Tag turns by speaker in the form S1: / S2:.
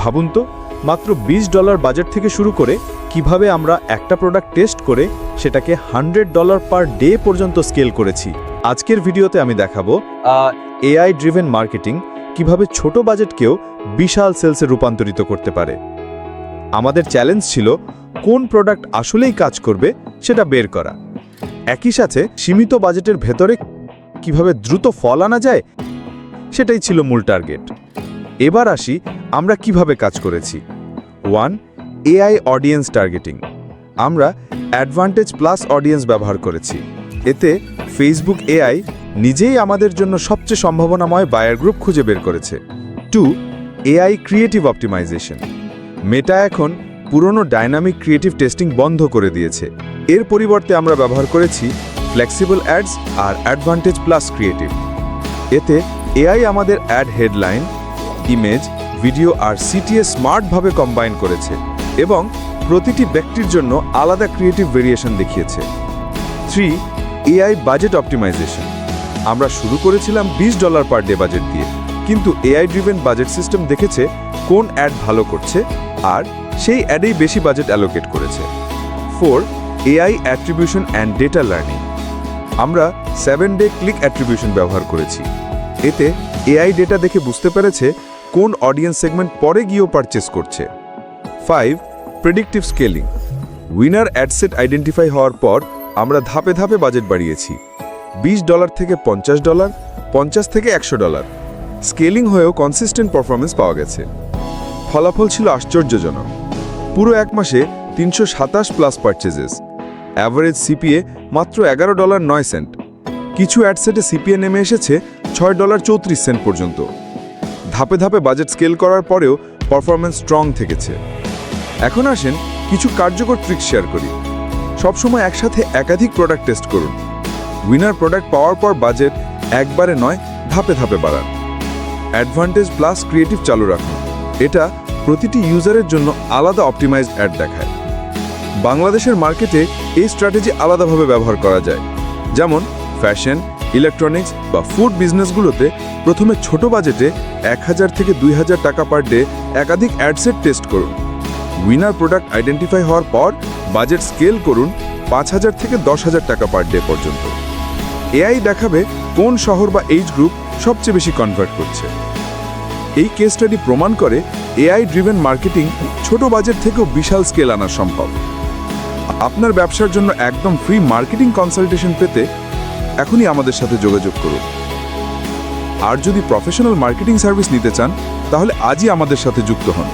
S1: ভাবুন তো, মাত্র ২০ ডলার বাজেট থেকে শুরু করে কীভাবে আমরা একটা প্রোডাক্ট টেস্ট করে সেটাকে হান্ড্রেড ডলার পার ডে পর্যন্ত স্কেল করেছি। আজকের ভিডিওতে আমি দেখাবো এআই ড্রিভেন মার্কেটিং কীভাবে ছোট বাজেটকেও বিশাল সেলসে রূপান্তরিত করতে পারে। আমাদের চ্যালেঞ্জ ছিল কোন প্রোডাক্ট আসলেই কাজ করবে সেটা বের করা। একই সাথে সীমিত বাজেটের ভেতরে কীভাবে দ্রুত ফল আনা যায়, সেটাই ছিল মূল টার্গেট এবার আসি আমরা কীভাবে কাজ করেছি? One, AI audience targeting. আমরা অ্যাডভান্টেজ প্লাস অডিয়েন্স ব্যবহার করেছি। এতে ফেসবুক এআই নিজেই আমাদের জন্য সবচেয়ে সম্ভাবনাময় বায়ার গ্রুপ খুঁজে বের করেছে। Two, AI creative optimisation. Meta এখন পুরনো ডাইনামিক ক্রিয়েটিভ টেস্টিং বন্ধ করে দিয়েছে। এর পরিবর্তে আমরা ব্যবহার করেছি ফ্লেক্সিবল অ্যাডস আর অ্যাডভান্টেজ প্লাস ক্রিয়েটিভ। এতে এআই আমাদের অ্যাড হেডলাইন, ইমেজ ভিডিও আর সিটিএ স্মার্টভাবে কম্বাইন করেছে এবং প্রতিটি ব্যক্তির জন্য আলাদা ক্রিয়েটিভ ভেরিয়েশন দেখিয়েছে। Three, AI budget optimisation. আমরা শুরু করেছিলাম বিশ ডলার পার ডে বাজেট দিয়ে, কিন্তু এআই ড্রিভেন বাজেট সিস্টেম দেখেছে কোন অ্যাড ভালো করছে আর সেই অ্যাডেই বেশি বাজেট অ্যালোকেট করেছে। Four, AI attribution and data learning. আমরা সেভেন ডে ক্লিক অ্যাট্রিবিউশন ব্যবহার করেছি। এতে এআই ডেটা দেখে বুঝতে পেরেছে কোন অডিয়েন্স সেগমেন্ট পরে গিয়েও পারচেস করছে? Five predictive scaling winner ad set identify হওয়ার পর আমরা ধাপে ধাপে বাজেট বাড়িয়েছি। বিশ ডলার থেকে পঞ্চাশ ডলার পঞ্চাশ থেকে একশো ডলার স্কেলিং হয়েও কনসিস্টেন্ট পারফরমেন্স পাওয়া গেছে। ফলাফল ছিল আশ্চর্যজনক। পুরো এক মাসে তিনশো সাতাশ প্লাস পারচেজেস অ্যাভারেজ সিপিএ মাত্র এগারো ডলার নয় সেন্ট কিছু অ্যাডসেটে সিপিএ নেমে এসেছে ছয় ডলার চৌত্রিশ সেন্ট পর্যন্ত। ধাপে ধাপে বাজেট স্কেল করার পরেও পারফরমেন্স স্ট্রং থেকেছে। এখন আসেন কিছু কার্যকর ট্রিক শেয়ার করি। সবসময় একসাথে একাধিক প্রোডাক্ট টেস্ট করুন। উইনার প্রোডাক্ট পাওয়ার পর বাজেট একবারে নয়, ধাপে ধাপে বাড়ান। অ্যাডভান্টেজ প্লাস ক্রিয়েটিভ চালু রাখুন। এটা প্রতিটি ইউজারের জন্য আলাদা অপটিমাইজড অ্যাড দেখায়। বাংলাদেশের মার্কেটে এই স্ট্র্যাটেজি আলাদাভাবে ব্যবহার করা যায়। যেমন ফ্যাশন ইলেকট্রনিক্স বা ফুড বিজনেসগুলোতে প্রথমে ছোট বাজেটে এক হাজার থেকে দুই হাজার টাকা পার ডে একাধিক অ্যাডসেট টেস্ট করুন। উইনার প্রোডাক্ট আইডেন্টিফাই হওয়ার পর বাজেট স্কেল করুন পাঁচ হাজার থেকে দশ হাজার টাকা পার ডে পর্যন্ত। এআই দেখাবে কোন শহর বা এইজ গ্রুপ সবচেয়ে বেশি কনভার্ট করছে। এই কেস স্টাডি প্রমাণ করে এআই ড্রিভেন মার্কেটিং ছোট বাজেট থেকেও বিশাল স্কেল আনা সম্ভব। আপনার ব্যবসার জন্য একদম ফ্রি মার্কেটিং কনসালটেশন পেতে এখনই আমাদের সাথে যোগাযোগ করুন। আর যদি প্রফেশনাল মার্কেটিং সার্ভিস নিতে চান, তাহলে আজই আমাদের সাথে যুক্ত হন।